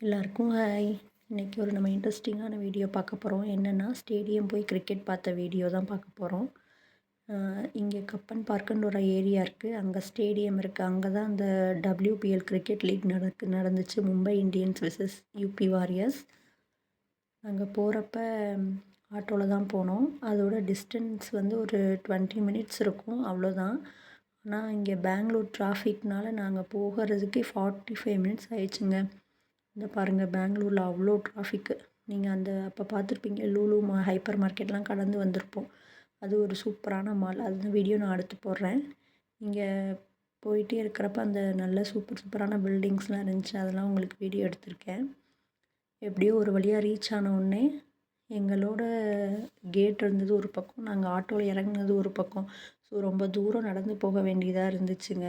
எல்லாருக்கும் ஹாய் இன்றைக்கி ஒரு நம்ம இன்ட்ரெஸ்டிங்கான வீடியோ பார்க்க போகிறோம் என்னென்னா ஸ்டேடியம் போய் கிரிக்கெட் பார்த்த வீடியோ தான் பார்க்க போகிறோம் இங்கே கப்பன் பார்க்குன்னு ஒரு ஏரியா இருக்குது அங்கே ஸ்டேடியம் இருக்குது அங்கே தான் அந்த டபிள்யூபிஎல் கிரிக்கெட் லீக் நடக்கு நடந்துச்சு. Mumbai Indians versus UP warriors அங்கே போகிறப்ப ஆட்டோவில் தான் போனோம். அதோட டிஸ்டன்ஸ் வந்து ஒரு டுவெண்ட்டி மினிட்ஸ் இருக்கும். அவ்வளோதான். ஆனால் இங்கே பெங்களூர் டிராஃபிக்னால நாங்கள் போகிறதுக்கே ஃபார்ட்டி ஃபைவ் மினிட்ஸ் ஆயிடுச்சுங்க. இந்த பாருங்கள் பெங்களூரில் அவ்வளோ ட்ராஃபிக்கு நீங்கள் அந்த அப்போ பார்த்துருப்பீங்க லூலு மா ஹைப்பர் மார்க்கெட்லாம் கடந்து வந்திருப்போம். அது ஒரு சூப்பரான மால் அந்த வீடியோ நான் அடுத்து போடுறேன். இங்கே போயிட்டே இருக்கிறப்ப அந்த நல்ல சூப்பர் சூப்பரான பில்டிங்ஸ்லாம் இருந்துச்சு அதெல்லாம் உங்களுக்கு வீடியோ எடுத்திருக்கேன். எப்படியோ ஒரு வழியாக ரீச் ஆனவுடனே எங்களோட கேட் இருந்தது ஒரு பக்கம் நாங்கள் ஆட்டோவில் இறங்குனது ஒரு பக்கம். ஸோ ரொம்ப தூரம் நடந்து போக வேண்டியதாக இருந்துச்சுங்க.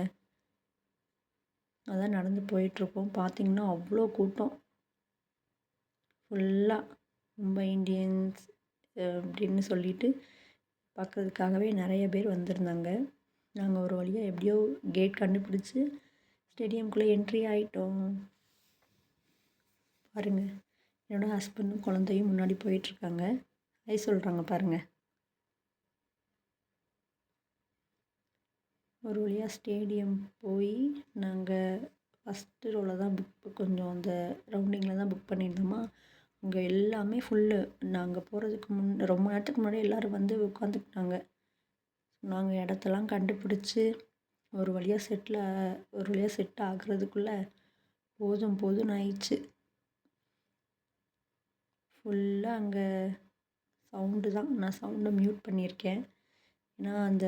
அதான் நடந்து போயிட்டுருக்கோம். பார்த்திங்கன்னா அவ்வளோ கூட்டம். ஃபுல்லாக மும்பை இண்டியன்ஸ் அப்படின்னு சொல்லிட்டு பார்க்குறதுக்காகவே நிறைய பேர் வந்திருந்தாங்க. நாங்கள் ஒரு வழியாக எப்படியோ கேட் கண்டுபிடிச்சி ஸ்டேடியம்குள்ளே என்ட்ரி ஆகிட்டோம் பாருங்கள் என்னோடய ஹஸ்பண்டும் குழந்தையும் முன்னாடி போயிட்டுருக்காங்க. ஐ சொல்கிறாங்க பாருங்கள் ஒரு வழியாக ஸ்டேடியம் போய் நாங்கள் ஃபஸ்ட்டு ரோவில் தான் புக் கொஞ்சம் அந்த ரவுண்டிங்கில் தான் புக் பண்ணியிருந்தோமா? அங்கே எல்லாமே ஃபுல்லு நாங்கள் போகிறதுக்கு முன் ரொம்ப நேரத்துக்கு முன்னாடி எல்லோரும் வந்து உட்காந்துக்கிட்டாங்க. நாங்கள் இடத்தெல்லாம் கண்டுபிடிச்சி ஒரு வழியாக செட்டில் ஒரு வழியாக செட் ஆகுறதுக்குள்ளே போதும் போதும்னு ஆயிடுச்சு. ஃபுல்லாக அங்கே சவுண்டு தான். நான் சவுண்டை மியூட் பண்ணியிருக்கேன். ஏன்னா அந்த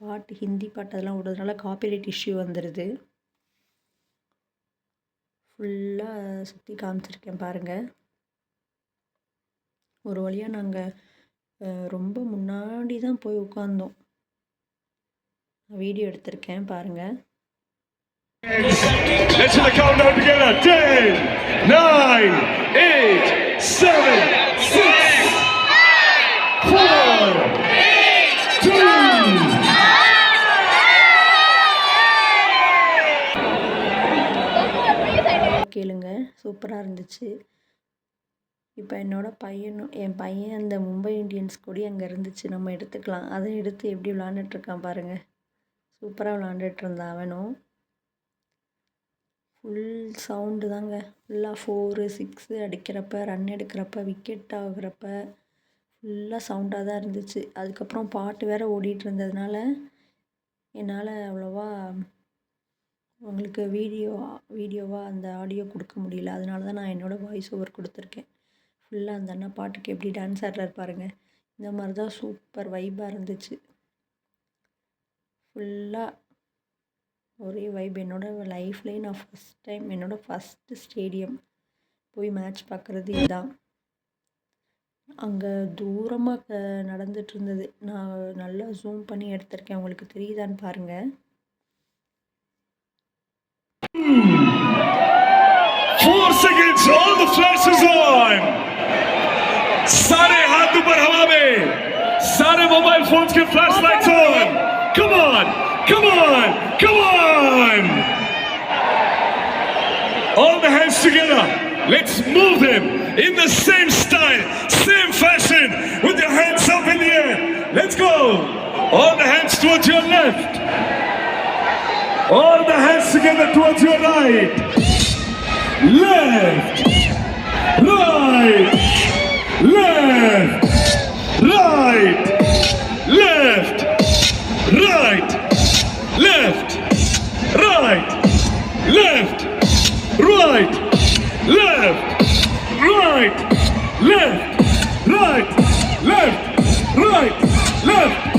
பாட்டு ஹிந்தி பாட்டு அதெல்லாம் விடுறதுனால காப்பிரைட் இஷ்யூ வந்துடுது ஃபுல்லாக சுற்றி காமிச்சிருக்கேன் பாருங்கள் ஒரு வழியாக நாங்கள் ரொம்ப முன்னாடி தான் போய் உட்காந்தோம் வீடியோ எடுத்திருக்கேன் பாருங்கள் Let's the countdown together. 10, 9, 8, 7, 6, 4, சூப்பராக இருந்துச்சு. இப்போ என்னோடய பையனும் என் பையன் அந்த மும்பை இண்டியன்ஸ் கொடி அங்கே இருந்துச்சு. நம்ம எடுத்துக்கலாம். அதை எடுத்து எப்படி விளாண்டுட்ருக்கான் பாருங்கள் சூப்பராக விளாண்டுட்டு இருந்தான் அவனும். ஃபுல் சவுண்டு தாங்க. ஃபுல்லாக ஃபோரு சிக்ஸு அடிக்கிறப்ப ரன் எடுக்கிறப்ப விக்கெட் ஆகுறப்ப ஃபுல்லாக சவுண்டாக தான் இருந்துச்சு. அதுக்கப்புறம் பாட்டு வேறு ஓடிட்டு இருந்ததுனால என்னால் அவ்வளோவா உங்களுக்கு வீடியோ வீடியோவாக அந்த ஆடியோ கொடுக்க முடியல. அதனால தான் நான் என்னோடய வாய்ஸ் ஓவர் கொடுத்துருக்கேன். ஃபுல்லாக அந்த அண்ணா பாட்டுக்கு எப்படி டான்ஸ் ஆடுறாரு பாருங்கள் இந்த மாதிரி தான் சூப்பர் வைப்பாக இருந்துச்சு. ஃபுல்லாக ஒரே வைப் என்னோடய லைஃப்லேயே நான் ஃபஸ்ட் டைம் என்னோடய ஃபஸ்ட்டு ஸ்டேடியம் போய் மேட்ச் பார்க்குறது இதுதான் அங்கே தூரமாக நடந்துட்டு இருந்தது. நான் நல்லா ஜூம் பண்ணி எடுத்திருக்கேன். உங்களுக்கு தெரியுதான்னு பாருங்கள் Four seconds, all the flashes on. सारे हाथ ऊपर हवा में सारे मोबाइल फोन्स के flash lights on come on come on come on all the hands together let's move them in the same style same fashion with your hands up in the air let's go all the hands towards your left all the hands together towards your right. Left. Right. Left. Right. Left. Right. Left. Right. Left. Right. Left. Right. Left. Right. Left. Right. Left.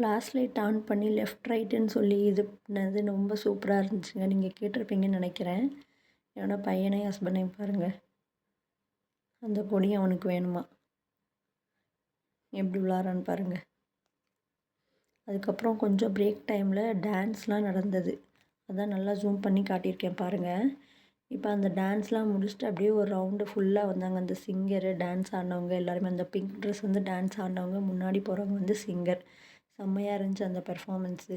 Flash light on பண்ணி left ரைட்டுன்னு சொல்லி இது பண்ணது ரொம்ப சூப்பராக இருந்துச்சுங்க. நீங்கள் கேட்டிருப்பீங்கன்னு நினைக்கிறேன். ஏன்னா பையனையும் ஹஸ்பண்டையும் பாருங்கள் அந்த கொடி அவனுக்கு வேணுமா? எப்படி விளாட்றான்னு பாருங்கள் அதுக்கப்புறம் கொஞ்சம் பிரேக் டைமில் டான்ஸ்லாம் நடந்தது. அதான் நல்லா ஜூம் பண்ணி காட்டியிருக்கேன் பாருங்கள் இப்போ அந்த டான்ஸ்லாம் முடிச்சுட்டு அப்படியே ஒரு ரவுண்டு ஃபுல்லாக வந்தாங்க. அந்த சிங்கரு டான்ஸ் ஆடினவங்க எல்லாருமே. அந்த பிங்க் ட்ரெஸ் வந்து டான்ஸ் ஆடினவங்க முன்னாடி போகிறவங்க வந்து சிங்கர் செம்மையாக இருந்துச்சு அந்த பெர்ஃபார்மன்ஸு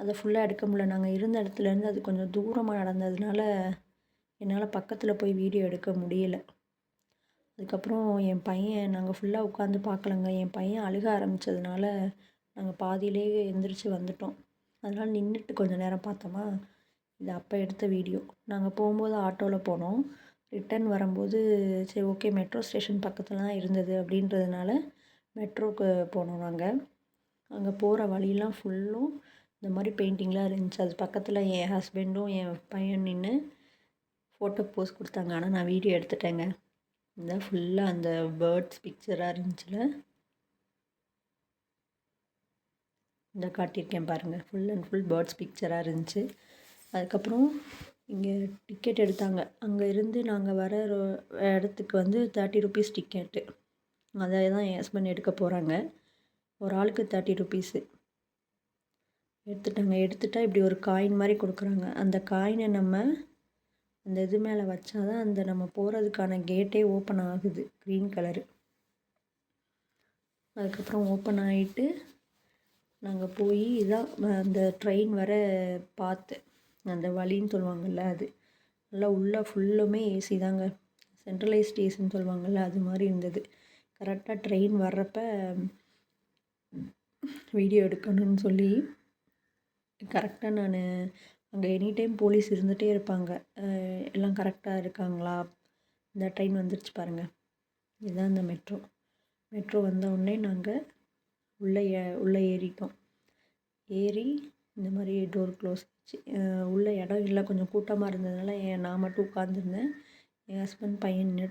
அதை ஃபுல்லாக எடுக்க முடியல. நாங்கள் இருந்த இடத்துலேருந்து அது கொஞ்சம் தூரமாக நடந்ததுனால என்னால் பக்கத்தில் போய் வீடியோ எடுக்க முடியல. அதுக்கப்புறம் என் பையன் நாங்கள் ஃபுல்லாக உட்காந்து பார்க்கலங்க. என் பையன் அழுக ஆரம்பித்ததுனால நாங்கள் பாதியிலே எந்திரிச்சு வந்துட்டோம். அதனால் நின்றுட்டு கொஞ்சம் நேரம் பார்த்தோமா? இது அப்போ எடுத்த வீடியோ நாங்கள் போகும்போது ஆட்டோவில் போனோம். ரிட்டர்ன் வரும்போது சரி ஓகே மெட்ரோ ஸ்டேஷன் பக்கத்தில் தான் இருந்தது அப்படின்றதுனால மெட்ரோக்கு போனோம் நாங்கள் அங்கே போகிற வழியெலாம் ஃபுல்லும் இந்த மாதிரி பெயிண்டிங்லாம் இருந்துச்சு. அது பக்கத்தில் என் ஹஸ்பண்டும் என் பையன் நின்று ஃபோட்டோ போஸ் கொடுத்தாங்க. ஆனால் நான் வீடியோ எடுத்துட்டேங்க. இந்த ஃபுல்லாக அந்த பேர்ட்ஸ் பிக்சராக இருந்துச்சுல. இந்த காட்டியிருக்கேன் பாருங்கள் ஃபுல் அண்ட் ஃபுல் பேர்ட்ஸ் பிக்சராக இருந்துச்சு. அதுக்கப்புறம் இங்கே டிக்கெட் எடுத்தாங்க. அங்கே இருந்து நாங்கள் வர இடத்துக்கு வந்து தேர்ட்டி ருபீஸ் டிக்கெட்டு அதை தான் என் ஹஸ்பண்ட் எடுக்க போகிறாங்க ஒரு ஆளுக்கு தேர்ட்டி ருபீஸு எடுத்துட்டாங்க. எடுத்துட்டால் இப்படி ஒரு காயின் மாதிரி கொடுக்குறாங்க. அந்த காயினை நம்ம அந்த இது மேலே வச்சாதான் அந்த நம்ம போகிறதுக்கான கேட்டே ஓப்பன் ஆகுது. க்ரீன் கலரு அதுக்கப்புறம் ஓப்பன் ஆகிட்டு நாங்கள் போய் இதான் அந்த ட்ரெயின் வர பார்த்து அந்த வழின்னு சொல்லுவாங்கள்ல அது. நல்லா உள்ளே ஃபுல்லுமே ஏசி தாங்க. சென்ட்ரலைஸ்ட் ஏசின்னு சொல்லுவாங்கள்ல அது மாதிரி இருந்தது. கரெக்டாக ட்ரெயின் வர்றப்போ வீடியோ எடுக்கணும்னு சொல்லி கரெக்டாக நான் அங்கே எனி டைம் போலீஸ் இருந்துகிட்டே இருப்பாங்க எல்லாம் கரெக்டாக இருக்காங்களா? இந்த ட்ரெயின் வந்துருச்சு பாருங்கள் இதுதான் இந்த மெட்ரோ மெட்ரோ வந்த உடனே நாங்கள் உள்ளே ஏ- உள்ளே ஏறிட்டோம். ஏறி இந்த மாதிரி டோர் க்ளோஸ் ஆச்சு. உள்ளே உள்ள இடம் இல்லை கொஞ்சம் கூட்டமாக இருந்ததுனால என் நான் மட்டும் உட்காந்துருந்தேன் என் ஹஸ்பண்ட் பையன் நின்று